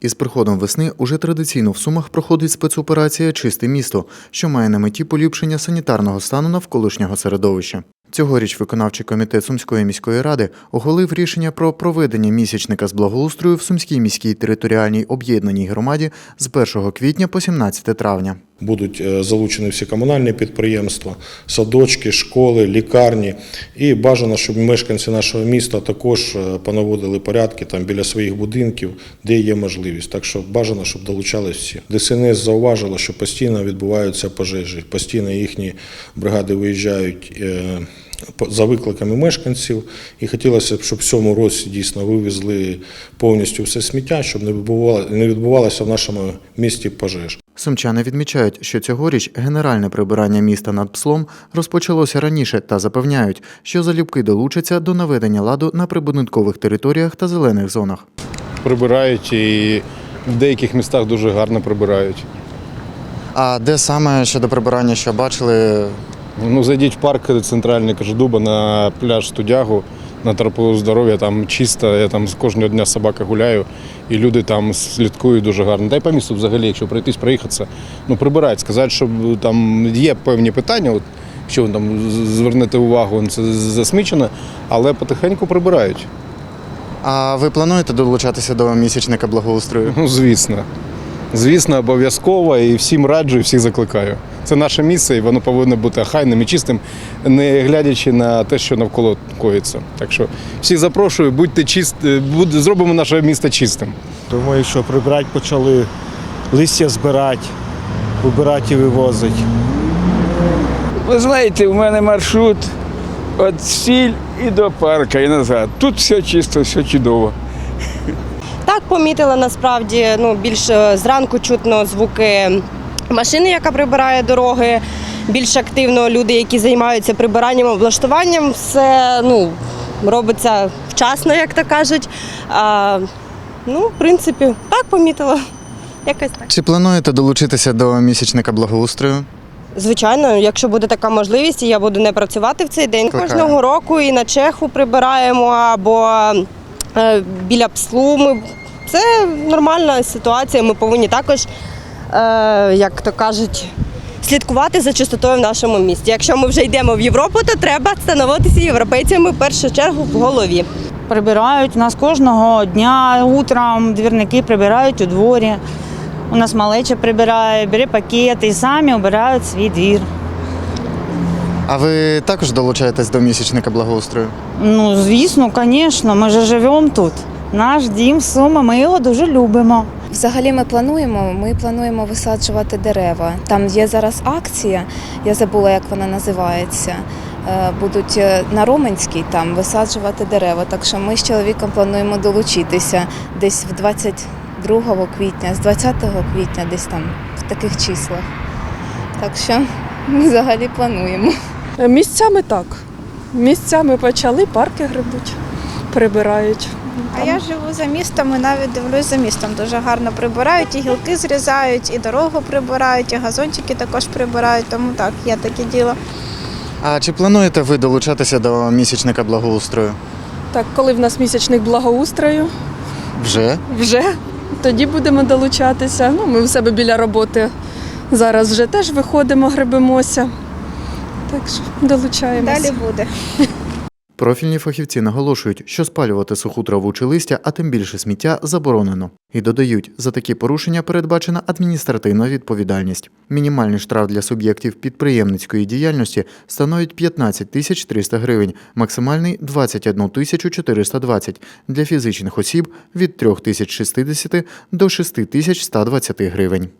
Із приходом весни уже традиційно в Сумах проходить спецоперація Чисте місто, що має на меті поліпшення санітарного стану навколишнього середовища. Цьогоріч виконавчий комітет Сумської міської ради ухвалив рішення про проведення місячника з благоустрою в Сумській міській територіальній об'єднаній громаді з 1 квітня по 17 травня. Будуть е, залучені всі комунальні підприємства, садочки, школи, лікарні. І бажано, щоб мешканці нашого міста також е, понаводили порядки там біля своїх будинків, де є можливість. Так що бажано, щоб долучались всі. ДСНС зауважило, що постійно відбуваються пожежі, постійно їхні бригади виїжджають. е, За викликами мешканців, і хотілося б, щоб в цьому році дійсно вивезли повністю все сміття, щоб не відбувало- не відбувалося в нашому місті пожеж. Сумчани відмічають, що цьогоріч генеральне прибирання міста над пслом розпочалося раніше та запевняють, що залюбки долучаться до наведення ладу на прибудинкових територіях та зелених зонах. прибирають і в деяких містах дуже гарно прибирають. А де саме щодо прибирання, що бачили? Ну, зайдіть в парк центральний Каждуба на пляж Студягу, на тропу здоров'я, там чисто, я там з кожного дня з собаки гуляю, і люди там слідкують дуже гарно. Та й по місту взагалі, якщо пройтись, проїхатися, ну прибирають. Сказати, що там є певні питання, от, якщо там звернете увагу, це засмічено, але потихеньку прибирають. А ви плануєте долучатися до місячника благоустрою? Ну, звісно. Звісно, обов'язково і всім раджу, і всіх закликаю. Це наше місце, і воно повинно бути хайним і чистим, не глядячи на те, що навколо коїться. Так що всіх запрошую, будьте чисті, будь, зробимо наше місто чистим. Думаю, що прибирати почали, листя збирати, вибирати і вивозити. Ви знаєте, у мене маршрут від сіль і до парка і назад. Тут все чисто, все чудово. Так, помітила насправді ну, більш е, зранку чутно звуки машини, яка прибирає дороги. Більш активно люди, які займаються прибиранням, облаштуванням, все ну, робиться вчасно, як то кажуть. А, ну, в принципі, так помітила. Якось так. Чи плануєте долучитися до місячника благоустрою? Звичайно, якщо буде така можливість, і я буду не працювати в цей день. Кликаю. Кожного року і на чеху прибираємо або е, біля пслу. Ми... Це нормальна ситуація. Ми повинні також, як то кажуть, слідкувати за чистотою в нашому місті. Якщо ми вже йдемо в Європу, то треба становитися європейцями в першу чергу в голові. Прибирають у нас кожного дня утром двірники прибирають у дворі. У нас малеча прибирає, бере пакети і самі обирають свій двір. А ви також долучаєтесь до місячника благоустрою? Ну, звісно, звісно, ми ж живемо тут. Наш дім Сума, ми його дуже любимо. Взагалі ми плануємо. Ми плануємо висаджувати дерева. Там є зараз акція, я забула, як вона називається. Е, Будуть е, на Роменській там висаджувати дерева. Так що ми з чоловіком плануємо долучитися десь в 22 квітня, з 20 квітня, десь там в таких числах. Так що ми взагалі плануємо. Місцями так. Місцями почали, парки грибуть, прибирають. А я живу за містом і навіть дивлюсь за містом. Дуже гарно прибирають, і гілки зрізають, і дорогу прибирають, і газончики також прибирають, тому так, є таке діло. А чи плануєте ви долучатися до місячника благоустрою? Так, коли в нас місячник благоустрою, Вже? вже тоді будемо долучатися. Ну, ми в себе біля роботи зараз вже теж виходимо, грибимося. Так що долучаємося. Далі буде. Профільні фахівці наголошують, що спалювати суху траву чи листя, а тим більше сміття, заборонено. І додають, за такі порушення передбачена адміністративна відповідальність. Мінімальний штраф для суб'єктів підприємницької діяльності становить 15 тисяч 300 гривень, максимальний 21 тисячу 420, для фізичних осіб – від 3 тисяч 60 до 6 тисяч 120 гривень.